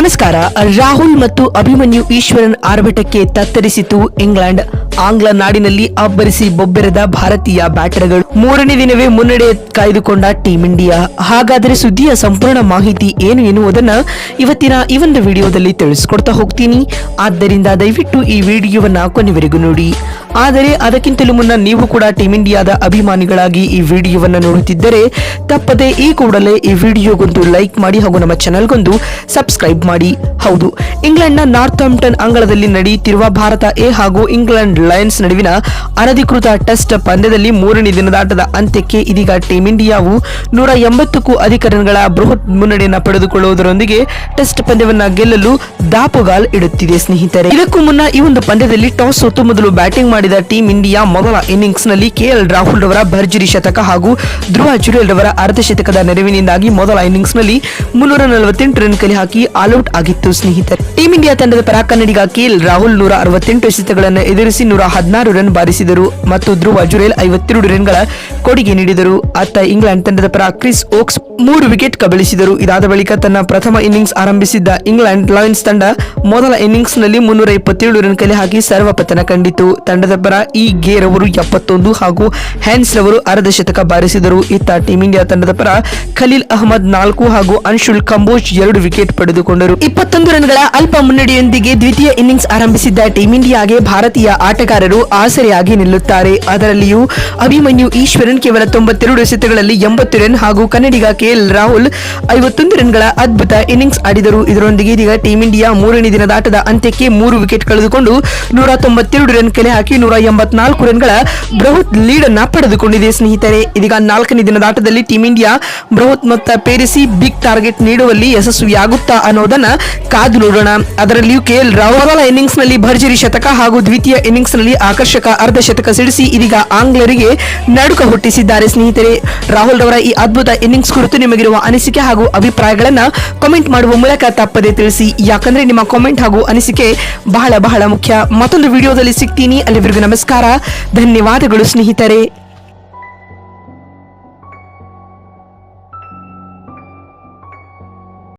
ನಮಸ್ಕಾರ. ರಾಹುಲ್ ಮತ್ತು ಅಭಿಮನ್ಯು ಈಶ್ವರನ್ ಆರ್ಭಟಕ್ಕೆ ತತ್ತರಿಸಿತು ಇಂಗ್ಲೆಂಡ್. ಆಂಗ್ಲ ನಾಡಿನಲ್ಲಿ ಅಬ್ಬರಿಸಿ ಬೊಬ್ಬೆರೆದ ಭಾರತೀಯ ಬ್ಯಾಟರ್ಗಳು ಮೂರನೇ ದಿನವೇ ಮುನ್ನಡೆ ಕಾಯ್ದುಕೊಂಡ ಟೀಂ ಇಂಡಿಯಾ. ಹಾಗಾದರೆ ಸುದ್ದಿಯ ಸಂಪೂರ್ಣ ಮಾಹಿತಿ ಏನು ಎನ್ನುವುದನ್ನ ಇವತ್ತಿನ ಈ ಒಂದು ವಿಡಿಯೋದಲ್ಲಿ ತಿಳಿಸ್ಕೊಡ್ತಾ ಹೋಗ್ತೀನಿ. ಆದ್ದರಿಂದ ದಯವಿಟ್ಟು ಈ ವಿಡಿಯೋವನ್ನು ಕೊನೆವರೆಗೂ ನೋಡಿ. ಆದರೆ ಅದಕ್ಕಿಂತಲೂ ಮುನ್ನ ನೀವು ಕೂಡ ಟೀಮ್ ಇಂಡಿಯಾದ ಅಭಿಮಾನಿಗಳಾಗಿ ಈ ವಿಡಿಯೋವನ್ನು ನೋಡುತ್ತಿದ್ದರೆ ತಪ್ಪದೆ ಈ ಕೂಡಲೇ ಈ ವಿಡಿಯೋಗೊಂದು ಲೈಕ್ ಮಾಡಿ ಹಾಗೂ ನಮ್ಮ ಚಾನೆಲ್ಗೊಂದು ಸಬ್ಸ್ಕ್ರೈಬ್ ಮಾಡಿ. ಹೌದು, ಇಂಗ್ಲೆಂಡ್ನ ನಾರ್ತ್ ಆಂಪ್ಟನ್ ಅಂಗಳದಲ್ಲಿ ನಡೆಯುತ್ತಿರುವ ಭಾರತ ಎ ಹಾಗೂ ಇಂಗ್ಲೆಂಡ್ ಲಯನ್ಸ್ ನಡುವಿನ ಅನಧಿಕೃತ ಟೆಸ್ಟ್ ಪಂದ್ಯದಲ್ಲಿ ಮೂರನೇ ದಿನದಾಟದ ಅಂತ್ಯಕ್ಕೆ ಇದೀಗ ಟೀಮ್ ಇಂಡಿಯಾವು ನೂರ ಎಂಬತ್ತಕ್ಕೂ ಅಧಿಕ ರನ್ಗಳ ಬೃಹತ್ ಮುನ್ನಡೆಯನ್ನು ಪಡೆದುಕೊಳ್ಳುವುದರೊಂದಿಗೆ ಟೆಸ್ಟ್ ಪಂದ್ಯವನ್ನು ಗೆಲ್ಲಲು ದಾಪುಗಾಲ್ ಇಡುತ್ತಿದೆ ಸ್ನೇಹಿತರೆ. ಇದಕ್ಕೂ ಮುನ್ನ ಈ ಒಂದು ಪಂದ್ಯದಲ್ಲಿ ಟಾಸ್ ಸೋತು ಮೊದಲು ಬ್ಯಾಟಿಂಗ್ ಮಾಡಿದ ಟೀಂ ಇಂಡಿಯಾ ಮೊದಲ ಇನ್ನಿಂಗ್ಸ್ನಲ್ಲಿ ಕೆಎಲ್ ರಾಹುಲ್ ರವರ ಭರ್ಜರಿ ಶತಕ ಹಾಗೂ ಧ್ರುವ ಜುರೇಲ್ ರವರ ಅರ್ಧಶತಕದ ನೆರವಿನಿಂದಾಗಿ ಮೊದಲ ಇನ್ನಿಂಗ್ಸ್ನಲ್ಲಿ ಮುನ್ನೂರ ನಲವತ್ತೆಂಟು ರನ್ ಕಲೆ ಹಾಕಿ ಆಲ್ಔಟ್ ಆಗಿತ್ತು ಸ್ನೇಹಿತರೆ. ಟೀಂ ಇಂಡಿಯಾ ತಂಡದ ಪರ ಕನ್ನಡಿಗ ಕೆಎಲ್ ರಾಹುಲ್ ನೂರ ಅರವತ್ತೆಂಟು ಎಸೆತಗಳನ್ನು ಎದುರಿಸಿ ನೂರ ಹದಿನಾರು ರನ್ ಬಾರಿಸಿದರು ಮತ್ತು ಧ್ರುವ ಜುರೇಲ್ ಐವತ್ತೆರಡು ರನ್ಗಳ ಕೊಡುಗೆ ನೀಡಿದರು. ಅತ್ತ ಇಂಗ್ಲೆಂಡ್ ತಂಡದ ಪರ ಕ್ರಿಸ್ ಓಕ್ಸ್ ಮೂರು ವಿಕೆಟ್ ಕಬಳಿಸಿದರು. ಇದಾದ ಬಳಿಕ ತನ್ನ ಪ್ರಥಮ ಇನ್ನಿಂಗ್ಸ್ ಆರಂಭಿಸಿದ್ದ ಇಂಗ್ಲೆಂಡ್ ಲಯನ್ಸ್ ತಂಡ ಮೊದಲ ಇನ್ನಿಂಗ್ಸ್ನಲ್ಲಿ ಮುನ್ನೂರ ಇಪ್ಪತ್ತೇಳು ರನ್ ಕಲೆ ಹಾಕಿ ಸರ್ವಪತನ ಕಂಡಿತು. ತಂಡದ ಪರ ಈ ಗೇರ್ ಅವರು ಎಪ್ಪತ್ತೊಂದು ಹಾಗೂ ಹ್ಯಾನ್ಸ್ ರವರು ಅರ್ಧ ಶತಕ ಬಾರಿಸಿದರು. ಇತ್ತ ಟೀಂ ಇಂಡಿಯಾ ತಂಡದ ಪರ ಖಲೀಲ್ ಅಹಮದ್ ನಾಲ್ಕು ಹಾಗೂ ಅನ್ಶುಲ್ ಕಂಬೋಜ್ ಎರಡು ವಿಕೆಟ್ ಪಡೆದುಕೊಂಡರು. ಇಪ್ಪತ್ತೊಂದು ರನ್ಗಳ ಅಲ್ಪ ಮುನ್ನಡೆಯೊಂದಿಗೆ ದ್ವಿತೀಯ ಇನ್ನಿಂಗ್ಸ್ ಆರಂಭಿಸಿದ್ದ ಟೀಂ ಇಂಡಿಯಾಗೆ ಭಾರತೀಯ ಆಟಗಾರರು ಆಸರೆಯಾಗಿ ನಿಲ್ಲುತ್ತಾರೆ. ಅದರಲ್ಲಿಯೂ ಅಭಿಮನ್ಯು ಈಶ್ವರನ್ ಕೇವಲ ತೊಂಬತ್ತೆರಡು ಎಸೆತಗಳಲ್ಲಿ ಎಂಬತ್ತು ರನ್ ಹಾಗೂ ಕನ್ನಡಿಗ ಕೆಎಲ್ ರಾಹುಲ್ ಐವತ್ತೊಂದು ರನ್ಗಳ ಅದ್ಭುತ ಇನ್ನಿಂಗ್ಸ್ ಆಡಿದರು. ಇದರೊಂದಿಗೆ ಇದೀಗ ಟೀಂ ಇಂಡಿಯಾ ಮೂರನೇ ದಿನದಾಟದ ಅಂತ್ಯಕ್ಕೆ ಮೂರು ವಿಕೆಟ್ ಕಳೆದುಕೊಂಡು ನೂರ ತೊಂಬತ್ತೆರಡು ರನ್ ಕಲೆ ಹಾಕಿ ನೂರ ಎಂಬತ್ನಾಲ್ಕು ರನ್ಗಳ ಬೃಹತ್ ಲೀಡ್ ಅನ್ನ ಪಡೆದುಕೊಂಡಿದೆ. ಸ್ನೇಹಿತರೆ, ಇದೀಗ ನಾಲ್ಕನೇ ದಿನದ ಆಟದಲ್ಲಿ ಟೀಂ ಇಂಡಿಯಾ ಬೃಹತ್ ಮೊತ್ತ ಪೇರಿಸಿ ಬಿಗ್ ಟಾರ್ಗೆಟ್ ನೀಡುವಲ್ಲಿ ಯಶಸ್ವಿಯಾಗುತ್ತಾ ಅನ್ನೋದನ್ನ ಕಾದು ನೋಡೋಣ. ಅದರಲ್ಲಿಯೂ ಕೆಎಲ್ ರಾಹುಲ್ ಇನ್ನಿಂಗ್ಸ್ನಲ್ಲಿ ಭರ್ಜರಿ ಶತಕ ಹಾಗೂ ದ್ವಿತೀಯ ಇನ್ನಿಂಗ್ಸ್ನಲ್ಲಿ ಆಕರ್ಷಕ ಅರ್ಧ ಶತಕ ಸಿಡಿಸಿ ಇದೀಗ ಆಂಗ್ಲರಿಗೆ ನಡುಕ ಹುಟ್ಟಿಸಿದ್ದಾರೆ ಸ್ನೇಹಿತರೆ. ರಾಹುಲ್ ರವರ ಈ ಅದ್ಭುತ ಇನ್ನಿಂಗ್ಸ್ ಕುರಿತು ನಿಮಗಿರುವ ಅನಿಸಿಕೆ ಹಾಗೂ ಅಭಿಪ್ರಾಯಗಳನ್ನ ಕಾಮೆಂಟ್ ಮಾಡುವ ಮೂಲಕ ತಪ್ಪದೆ ತಿಳಿಸಿ. ಯಾಕಂದ್ರೆ ನಿಮ್ಮ ಕಾಮೆಂಟ್ ಹಾಗೂ ಅನಿಸಿಕೆ ಬಹಳ ಬಹಳ ಮುಖ್ಯ. ಮತ್ತೊಂದು ವಿಡಿಯೋದಲ್ಲಿ ಸಿಗ್ತೀನಿ. ಅಲ್ಲಿವರೆಗೂ ನಮಸ್ಕಾರ. ಧನ್ಯವಾದಗಳು ಸ್ನೇಹಿತರೆ.